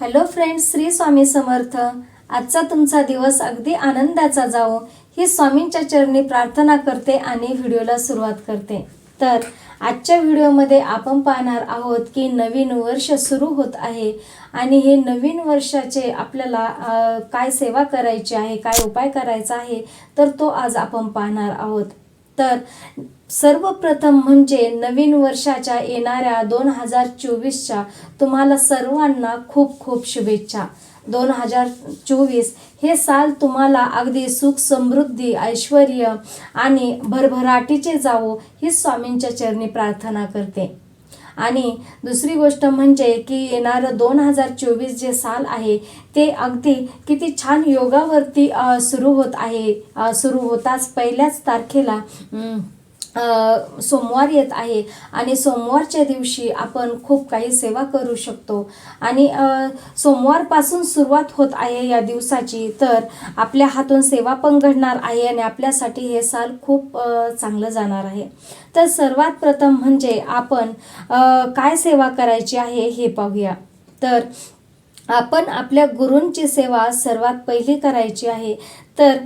Hello friends Shri Swami Samarth. आजचा तुमचा दिवस अगदी आनंदाचा जावो. ही स्वामींच्या चरणी प्रार्थना करते आणि व्हिडिओला सुरुवात करते. तर आजच्या व्हिडिओमध्ये आपण पाहणार आहोत की नवीन वर्ष सुरू होत आहे आणि हे नवीन वर्षाचे आपल्याला काय सेवा करायची आहे काय उपाय करायचा आहे तर तो आज आपण पाहणार आहोत. तर सर्वप्रथम म्हणजे नवीन वर्षाच्या येणाऱ्या दोन हजार चोवीसच्या तुम्हाला सर्वांना खूप खूप शुभेच्छा. दोन हजार चोवीस हे साल तुम्हाला अगदी सुख समृद्धी ऐश्वर आणि भरभराटीचे जावो ही स्वामींच्या चरणी प्रार्थना करते. आणि दुसरी गोष्ट म्हणजे की येणारं दोन हजार चोवीस जे साल आहे ते अगदी किती छान योगावरती सुरू होत आहे सुरू होताच पहिल्याच तारखेला सोमवार येत आहे आणि सोमवारच्या दिवशी आपण खूप काही सेवा करू शकतो. आणि सोमवारपासून सुरुवात होत आहे या दिवसाची तर आपल्या हातून सेवा पण घडणार आहे आणि आपल्यासाठी हे साल खूप चांगलं जाणार आहे. तर सर्वात प्रथम म्हणजे आपण काय सेवा करायची आहे हे पाहूया. तर आपण आपल्या गुरूंची सेवा सर्वात पहिली करायची आहे. तर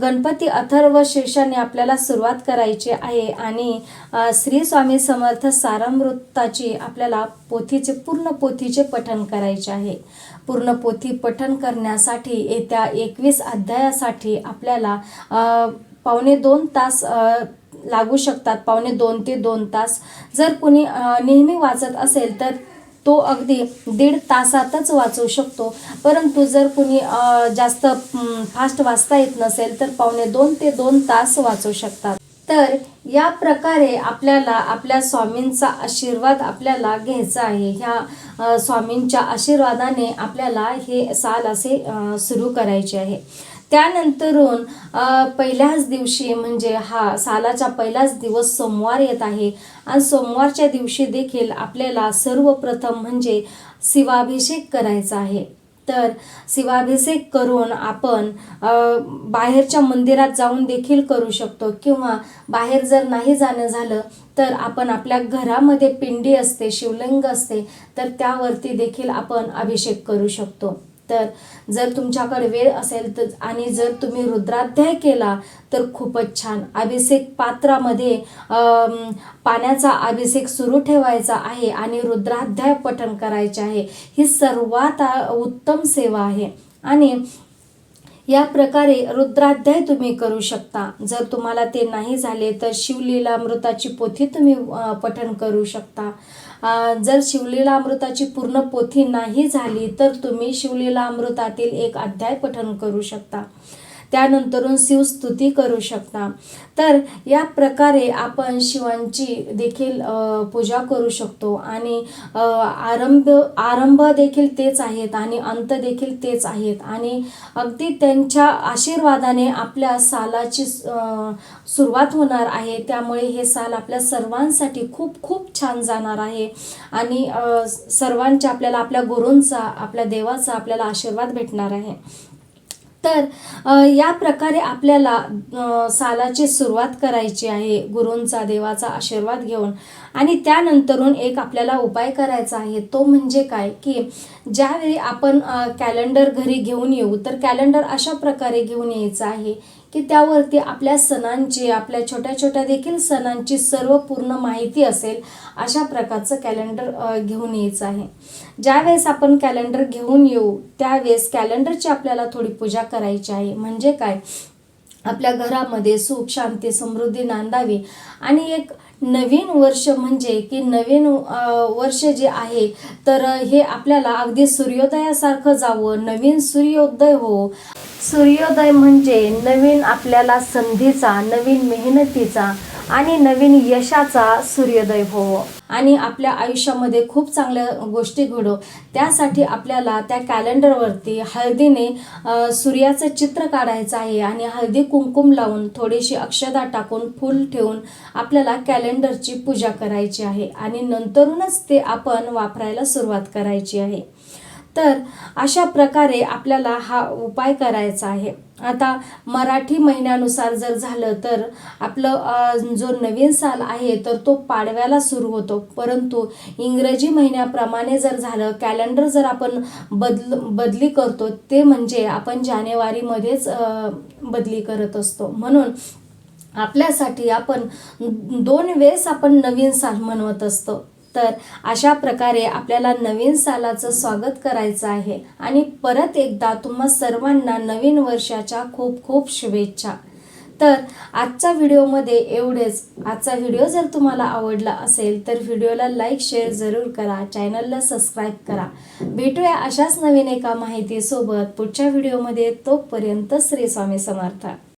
गणपती अथर्व शीर्षाने आपल्याला सुरुवात करायची आहे आणि श्री स्वामी समर्थ सारामृताची आपल्याला पोथीचे पूर्ण पोथीचे पठण करायचे आहे. पूर्ण पोथी पठण करण्यासाठी येत्या एकवीस अध्यायासाठी आपल्याला पावणे दोन तास लागू शकतात. पावणे दोन ते दोन तास. जर कुणी नेहमी वाचत असेल तर तो अगदी दीड तासातच वाचू शकतो. परंतु जर कुणी जास्त फास्ट वाचता येत नसेल तर पावणे दोन ते दोन तास वाचू शकतात. तर या प्रकारे आपल्याला आपल्या स्वामींचा आशीर्वाद आपल्याला घ्यायचा आहे. ह्या स्वामींच्या आशीर्वादाने आपल्याला हे साल असे सुरू करायचे आहे. त्यानंतरून पहिल्याच दिवशी म्हणजे हा सालाचा पहिलाच दिवस सोमवार येत आहे. आणि सोमवारच्या दिवशी देखील आपल्याला सर्वप्रथम म्हणजे शिवाभिषेक करायचा आहे. तर शिवाभिषेक करून आपण बाहेरच्या मंदिरात जाऊन देखील करू शकतो. किंवा बाहेर जर नाही जाणं झालं तर आपण आपल्या घरामध्ये पिंडी असते शिवलिंग असते तर त्यावरती देखील आपण अभिषेक करू शकतो. तर जर तुमच्याकडे वेळ असेल तर आणि जर तुम्ही रुद्राध्याय केला तर खूपच छान. अभिषेक पात्रामध्ये पाण्याचा अभिषेक सुरू ठेवायचा आहे आणि रुद्राध्याय पठण करायचे आहे. ही सर्वात उत्तम सेवा आहे. आणि या प्रकारे रुद्राध्याय तुम्ही करू शकता. जर तुम्हाला ते नाही झाले तर शिवलीलामृताची पोथी तुम्ही पठण करू शकता. जर जर शिवलीलामृताची पूर्ण पोथी नाही झाली तर तुम्ही शिवलीलामृतातील एक अध्याय पठण करू शकता. त्यानंतरून शिवस्तुती करू शकता. तर या प्रकारे आपण शिवांची देखील पूजा करू शकतो आणि आरंभ आरंभ देखील तेच आहेत आणि अंत देखील तेच आहेत. आणि अगदी त्यांच्या आशीर्वादाने आपल्या सालाची सुरुवात होणार आहे. त्यामुळे हे साल आपल्या सर्वांसाठी खूप खूप छान जाणार आहे. आणि सर्वांच्या आपल्याला आपल्या गुरूंचा आपल्या देवाचा आपल्याला आशीर्वाद भेटणार आहे. तर या प्रकारे आपल्याला सालाची सुरुवात करायची आहे गुरूंचा देवाचा आशीर्वाद घेऊन. आणि त्यानंतरून एक आपल्याला उपाय करायचा आहे तो म्हणजे काय की ज्यावेळी आपण कॅलेंडर घरी घेऊन येऊ तर कॅलेंडर अशा प्रकारे घेऊन यायचं आहे की त्यावरती आपल्या सणांची आपल्या छोट्या छोट्या देखील सणांची सर्व पूर्ण माहिती असेल अशा प्रकारचं कॅलेंडर घेऊन यायचं आहे. ज्यावेळेस आपण कॅलेंडर घेऊन येऊ त्यावेळेस कॅलेंडरची आपल्याला थोडी पूजा करायची आहे. म्हणजे काय? आपल्या घरामध्ये सुख शांती समृद्धी नांदावी. आणि एक नवीन वर्ष म्हणजे की नवीन वर्ष जे आहे तर हे आपल्याला अगदी सूर्योदयासारखं जावं नवीन सूर्योदय हो. सूर्योदय म्हणजे नवीन आपल्याला संधीचा नवीन मेहनतीचा आणि नवीन यशाचा सूर्योदय हो. आणि आपल्या आयुष्यामध्ये खूप चांगल्या गोष्टी घडो. त्यासाठी आपल्याला त्या कॅलेंडरवरती हळदीने सूर्याचं चित्र काढायचं आहे आणि हळदी कुंकुम लावून थोडीशी अक्षदा टाकून फूल ठेवून आपल्याला कॅलेंडरची पूजा करायची आहे आणि नंतरूनच ते आपण वापरायला सुरुवात करायची आहे. तर अशा प्रकारे आपल्याला हा उपाय करायचा आहे. आता मराठी महिन्यानुसार जर झालं तर आपलं जो नवीन साल आहे तर तो पाडव्याला सुरू होतो. परंतु इंग्रजी महिन्याप्रमाणे जर झालं कॅलेंडर जर आपण बदल बदली करतो ते म्हणजे आपण जानेवारीमध्येच बदली करत असतो. म्हणून आपल्यासाठी आपण दोन वेळेस आपण नवीन साल मनवत असतो. तर अशा प्रकारे आपल्याला नवीन सालाचं स्वागत करायचं आहे. आणि परत एकदा तुम्हा सर्वांना नवीन वर्षाच्या खूप खूप शुभेच्छा. तर आजच्या व्हिडिओमध्ये एवढेच. आजचा व्हिडिओ जर तुम्हाला आवडला असेल तर व्हिडिओला लाईक शेअर जरूर करा. चॅनलला सबस्क्राईब करा. भेटूया अशाच नवीन एका माहितीसोबत. पुढच्या व्हिडिओमध्ये तोपर्यंत श्री स्वामी समर्थ.